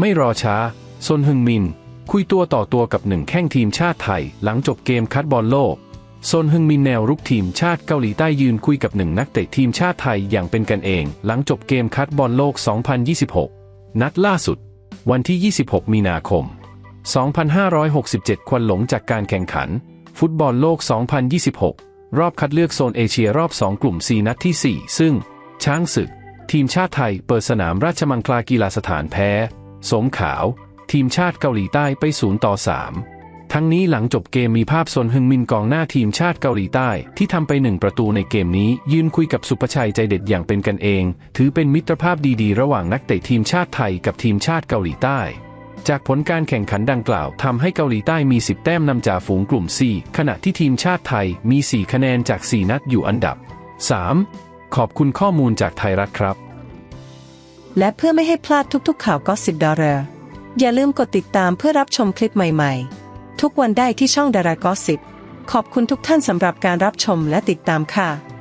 ไม่รอช้าซนฮึงมิน คุยตัวต่อตัวกับหนึ่งแข้งทีมชาติไทย หลังจบเกมคัดบอลโลกซนฮึงมินแนวรุกทีมชาติเกาหลีใต้ยืนคุยกับหนึ่งนักเตะทีมชาติไทยอย่างเป็นกันเอง หลังจบเกมคัดบอลโลก 2026 นัดล่าสุด วันที่ 26 มีนาคม 2567 ควันหลงจากการแข่งขัน ฟุตบอลโลก 2026 รอบคัดเลือกโซนเอเชียรอบ 2 กลุ่ม 4 นัดทีสี่4 ซึ่ง ช้างศึก ทีมชาติไทยเปิดสนามราชมังคลากีฬาสถานแพ้ สมขาว ทีมชาติเกาหลีใต้ไป0ต่อ3 ทั้งนี้หลังจบเกมมีภาพซนฮึงมินกองหน้าทีมชาติเกาหลีใต้ ที่ทำไปหนึ่งประตูในเกมนี้ ยืนคุยกับสุภชัยใจเด็ดอย่างเป็นกันเอง ถือเป็นมิตรภาพดีๆ ระหว่างนักเตะทีมชาติไทยกับทีมชาติเกาหลีใต้จากผลการแข่งขันดังกล่าวทำให้เกาหลีใต้มี 10 แต้มนำจ่าฝูงกลุ่ม4ขณะที่ทีมชาติไทยมี 4 คะแนนจาก 4 นัดอยู่อันดับ 3 ขอบคุณข้อมูลจากไทยรัฐครับ และเพื่อไม่ให้พลาดทุกๆ ข่าวก็สิบดอลลาร์อย่าลืมกดติดตามเพื่อรับชมคลิปใหม่ๆ ทุกวันได้ที่ช่องดารากอสิบขอบคุณทุกท่านสำหรับการรับชมและติดตามค่ะ